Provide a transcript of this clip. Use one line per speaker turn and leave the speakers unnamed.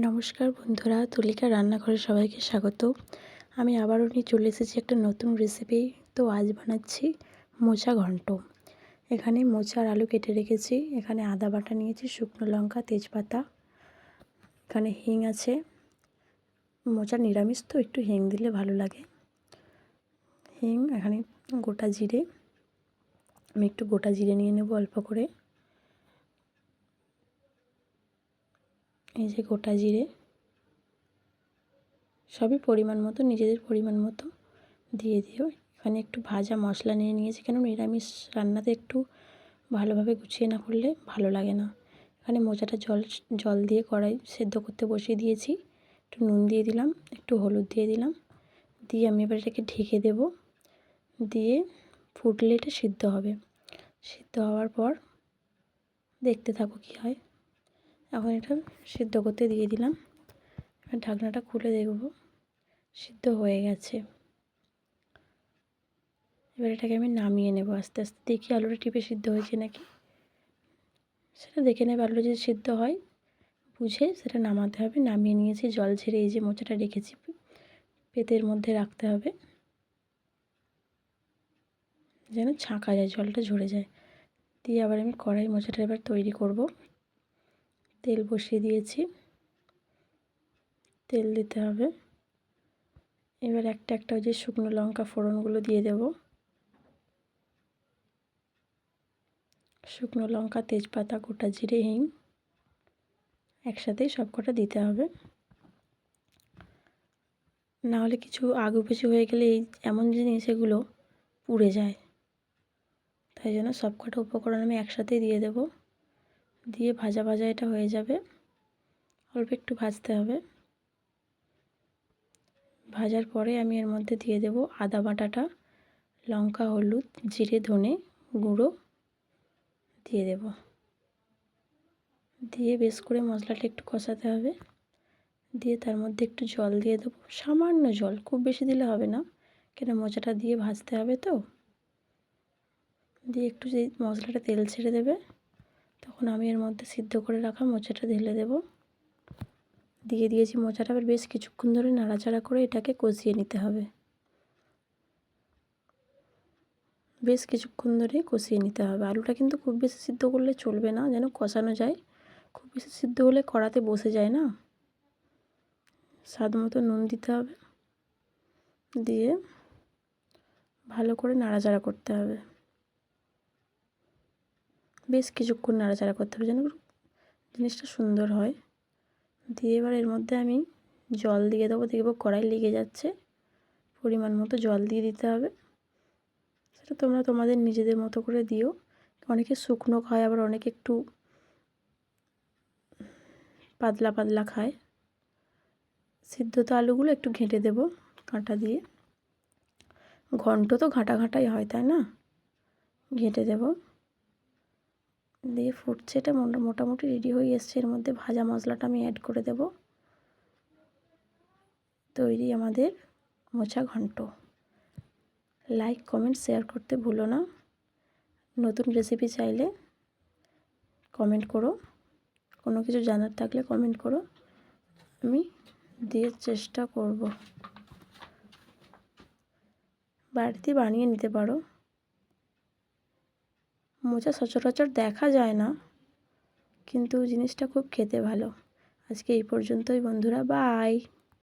নমস্কার বন্ধুরা, তুলিকা রান্নাঘরে সবাইকে স্বাগত। আমি আবারও নিয়ে চলে এসেছি একটা নতুন রেসিপি তো আজ বানাচ্ছি মোচা ঘন্ট। এখানে মোচার আলু কেটে রেখেছি, এখানে আদা বাটা নিয়েছি, শুকনো লঙ্কা, তেজপাতা, এখানে হিং আছে। মোচা নিরামিষ, তো একটু হিং দিলে ভালো লাগে। হিং, এখানে গোটা জিরে, আমি একটু গোটা জিরে নিয়ে নেব অল্প করে। এই যে গোটা জিরে, সবই পরিমাণ মতো, নিজেদের পরিমাণ মতো দিয়ে দিও। এখানে একটু ভাজা মশলা নিয়ে নিয়েছি, কেন নিরামিষ রান্নাতে একটু ভালোভাবে গুছিয়ে না করলে ভালো লাগে না। এখানে মোচাটা জল জল দিয়ে কড়াই সেদ্ধ করতে বসিয়ে দিয়েছি। একটু নুন দিয়ে দিলাম, একটু হলুদ দিয়ে দিলাম। দিয়ে আমি এবার এটাকে ঢেকে দেব। দিয়ে ফুটলে এটা সিদ্ধ হবে। সিদ্ধ হওয়ার পর দেখতে থাকো কী হয়। এখন এটা সিদ্ধ করতে দিয়ে দিলাম। এবার ঢাকনাটা খুলে দেখব। সিদ্ধ হয়ে গেছে। এবার এটাকে আমি নামিয়ে নেব আস্তে আস্তে। দেখি আলুটা টিপে সিদ্ধ হয়েছে নাকি? সেটা দেখে নেবে আলুটা যদি সিদ্ধ হয়। বুঝে সেটা নামাতে হবে। নামিয়ে নিয়েছি, জল ছেড়ে এই যে মোচাটা রেখেছি। পেতের মধ্যে রাখতে হবে। যেন ছাঁকা যায়, জলটা ঝরে যায়। দিয়ে আবার আমি কড়াই মোচাটা এবার তৈরি করব। তেল বসিয়ে দিয়েছি। তেল দিতে হবে। এবার একটা একটা ওই যে শুকনো লঙ্কা ফোড়নগুলো দিয়ে দেব। শুকনো লঙ্কা, তেজপাতা, গোটা জিরে, হিং একসাথেই সব কটা দিতে হবে। না হলে কিছু আগু পিছু হয়ে গেলে এই এমন জিনিস এগুলো পুড়ে যায়। তাই জন্য সব কটা উপকরণ আমি একসাথেই দিয়ে দেবো। দিয়ে ভাজা ভাজা এটা হয়ে যাবে। অল্প একটু ভাজতে হবে। ভাজার পরে আমি এর মধ্যে দিয়ে দেব আদা বাটাটা, লঙ্কা, হলুদ, জিরে, ধনে গুঁড়ো দিয়ে দেব। দিয়ে বেশ করে মশলাটা একটু কষাতে হবে। দিয়ে তার মধ্যে একটু জল দিয়ে দেবো। সামান্য জল, খুব বেশি দিলে হবে না, কেন মোচাটা দিয়ে ভাজতে হবে তো। দিয়ে একটু যে মশলাটা তেল ছেড়ে দেবে তখন আমি এর মধ্যে সিদ্ধ করে রাখা মোচাটা ঢেলে দেব। দিয়ে দিয়েছি মোচাটা আবার বেশ কিছুক্ষণ ধরে নাড়াচাড়া করে এটাকে কষিয়ে নিতে হবে। বেশ কিছুক্ষণ ধরে কষিয়ে নিতে হবে। আলুটা কিন্তু খুব বেশি সিদ্ধ করলে চলবে না, যেন কষানো যায়। খুব বেশি সিদ্ধ হলে কড়াতে বসে যায় না। স্বাদ মতো নুন দিতে হবে। দিয়ে ভালো করে নাড়াচাড়া করতে হবে। বেশ কিছুক্ষণ নাড়াচাড়া করতে হবে যেন জিনিসটা সুন্দর হয়। দিয়ে এবার এর মধ্যে আমি জল দিয়ে দেবো। দেখব কড়াই লেগে যাচ্ছে। পরিমাণ মতো জল দিয়ে দিতে হবে। সেটা তোমরা তোমাদের নিজেদের মতো করে দিও। অনেকে শুকনো খায়, আবার অনেকে একটু পাতলা পাতলা খায়। সিদ্ধ তো আলুগুলো একটু ঘেঁটে দেব কাঁটা দিয়ে। ঘন্ট তো ঘাঁটা ঘাঁটাই হয়, তাই না? ঘেঁটে দেবো। দিয়ে ফুটছে, এটা মোটামুটি রেডি হয়ে এসছে। এর মধ্যে ভাজা মশলাটা আমি অ্যাড করে দেব। তৈরি আমাদের মোচা ঘন্ট। লাইক কমেন্ট শেয়ার করতে ভুলো না। নতুন রেসিপি চাইলে কমেন্ট করো। কোনো কিছু জানার থাকলে কমেন্ট করো। আমি দিয়ে চেষ্টা করব। বাড়িতে বানিয়ে নিতে পারো। মোচা সচরাচর দেখা যায় না, কিন্তু জিনিসটা খুব খেতে ভালো। আজকে এই পর্যন্তই বন্ধুরা বাই